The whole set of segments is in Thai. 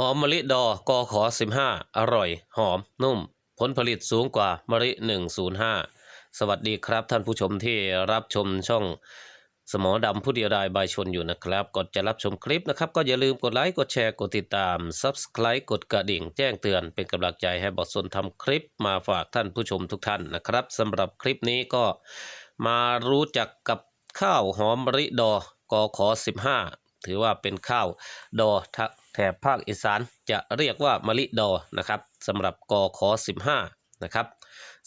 หอมมะลิดอกอขอ 15 อร่อย หอม นุ่ม ผลผลิตสูงกว่ามะลิ 105 สวัสดีครับท่านผู้ชมที่รับชมช่องสมอดำผู้เดียวดายบายชนอยู่นะครับก่อนจะรับชมคลิปนะครับ ก็อย่าลืมกดไลค์ กดแชร์ กดติดตาม Subscribe กดกระดิ่ง แจ้งเตือนเป็นกำลังใจให้บอสนทำคลิปมาฝากท่านผู้ชมทุกท่านนะครับสำหรับคลิปนี้ก็มารู้จักกับข้าวหอมมะลิดอกอขอ 15 ถือว่าเป็นข้าวดอแถบภาคอีสานจะเรียกว่ามะลิดอนะครับสำหรับกอขอ15นะครับ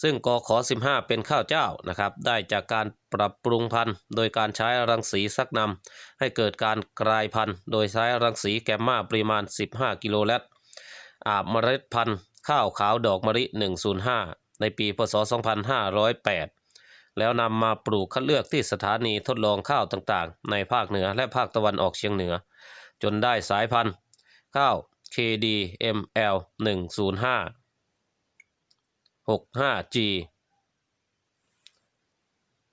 ซึ่งกอขอ15 เป็นข้าวเจ้านะครับได้จากการปรับปรุงพันธุ์ โดยการใช้รังสีซักนำให้เกิดการกลายพันธุ์ โดยใช้รังสีแกมมาปริมาณ 15 กิโลแลตอาบเมล็ดพันธุ์ ข้าวขาวดอกมะลิ 105 ในปีพศ 2508 แล้วนำมาปลูกคัดเลือกที่สถานีทดลองข้าวต่างๆ ในภาคเหนือและภาคตะวันออกเฉียงเหนือ จนได้สายพันธุ์ข้าว KDML 105 65G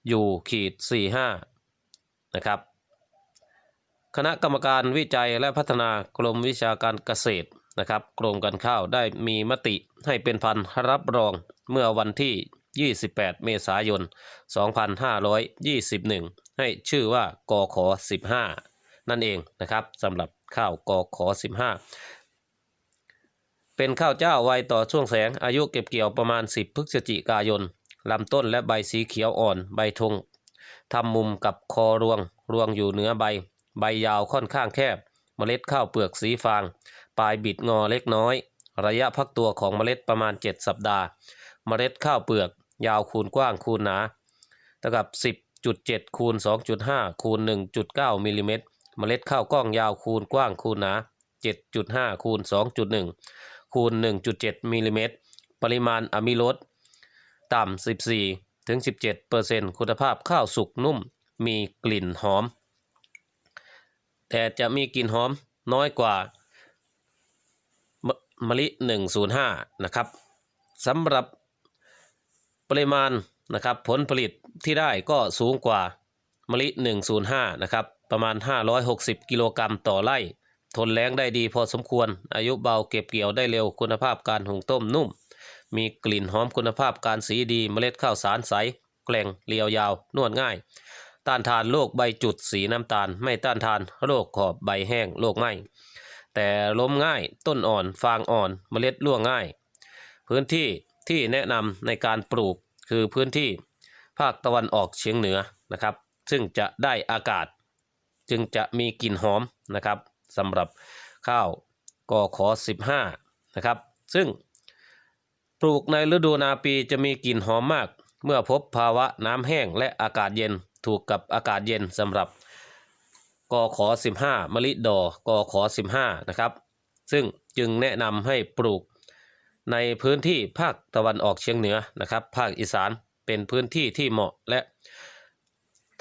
อยู่ขีด45นะครับ คณะกรรมการวิจัยและพัฒนากรมวิชาการเกษตรนะครับกรมการข้าวได้มีมติให้เป็นพันธุ์รับรองเมื่อวันที่ 28 เมษายน 2521 ให้ชื่อว่ากอขอ15 นั่นเองนะครับสำหรับข้าวกอขอ15 เป็นข้าวเจ้าไวต่อช่วงแสงอายุเก็บเกี่ยวประมาณ 10 พฤศจิกายนลำต้นและใบสีเขียวอ่อนใบทงทำมุมกับคอรวง รวงอยู่เหนือใบ ใบยาวค่อนข้างแคบ เมล็ดข้าวเปลือกสีฟาง ปลายบิดงอเล็กน้อย ระยะพักตัวของเมล็ดประมาณ 7 สัปดาห์ เมล็ดข้าวเปลือก ยาวคูณกว้างคูณหนาเท่ากับ 10.7คูณ2.5คูณ1.9มิลลิเมตรเมล็ดข้าวกล้องยาวคูณกว้างคูณหนา7.5คูณ2.1คูณ1.7มิลลิเมตรปริมาณอะมิโลสต่ำ 14ถึง17เปอร์เซ็นต์คุณภาพข้าวสุกนุ่มมีกลิ่นหอม แต่จะมีกลิ่นหอมน้อยกว่ามะมะลิ 105 นะครับสำหรับ ปริมาณนะครับผลผลิตที่ได้ก็สูงกว่ามะลิ 105 นะครับ ประมาณ 560 กิโลกรัมต่อไร่ ทนแรงได้ดีพอสมควร อายุเบาเก็บเกี่ยวได้เร็วคุณภาพการหุงต้มนุ่ม มีกลิ่นหอมคุณภาพการสีดีเมล็ดข้าวสารใส แกล่งเรียวยาว นวดง่าย ต้านทานโรคใบจุดสีน้ำตาล ไม่ต้านทานโรคขอบใบแห้งโรคไหมแต่ล้มง่าย ต้นอ่อน ฟางอ่อน เมล็ดร่วงง่าย พื้นที่ ที่แนะนำในการปลูกคือพื้นที่ภาคตะวันออกเฉียงเหนือนะครับ ซึ่งจะได้อากาศ จึงจะมีกลิ่นหอมนะครับสำหรับข้าวกอขอ15นะครับซึ่งปลูกในฤดูนาปีจะมีกลิ่นหอมมาก เมื่อพบภาวะน้ำแห้งและอากาศเย็นถูกกับอากาศเย็นสำหรับกอขอ15มะลิดอกอขอ15นะครับซึ่งจึงแนะนำให้ปลูก ในพื้นที่ภาคตะวันออกเฉียงเหนือนะครับ ภาคอีสานเป็นพื้นที่ที่เหมาะและ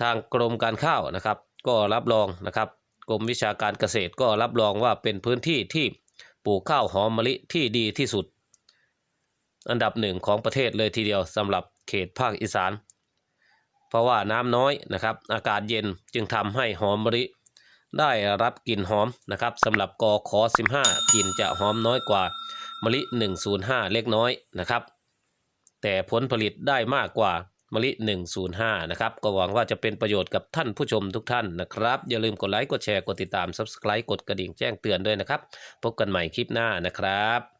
ทางกรมการข้าวนะครับ ก็รับรองนะครับกรมวิชาการเกษตรก็รับรองว่าเป็นพื้นที่ที่ปลูกข้าวหอมมะลิที่ดีที่สุด อันดับหนึ่งของประเทศเลยทีเดียวสำหรับเขตภาคอีสาน เพราะว่าน้ำน้อยนะครับ อากาศเย็นจึงทำให้หอมมะลิได้รับกลิ่นหอมนะครับสำหรับกอขอ15กลิ่นจะหอมน้อยกว่า มะลิ 105 เล็กน้อยนะครับ แต่ผลผลิตได้มากกว่ามะลิ 105 นะครับ ก็หวังว่าจะเป็นประโยชน์กับท่านผู้ชมทุกท่านนะครับ อย่าลืมกดไลค์ กดแชร์ กดติดตาม Subscribe กดกระดิ่งแจ้งเตือนด้วยนะครับ พบกันใหม่คลิปหน้านะครับ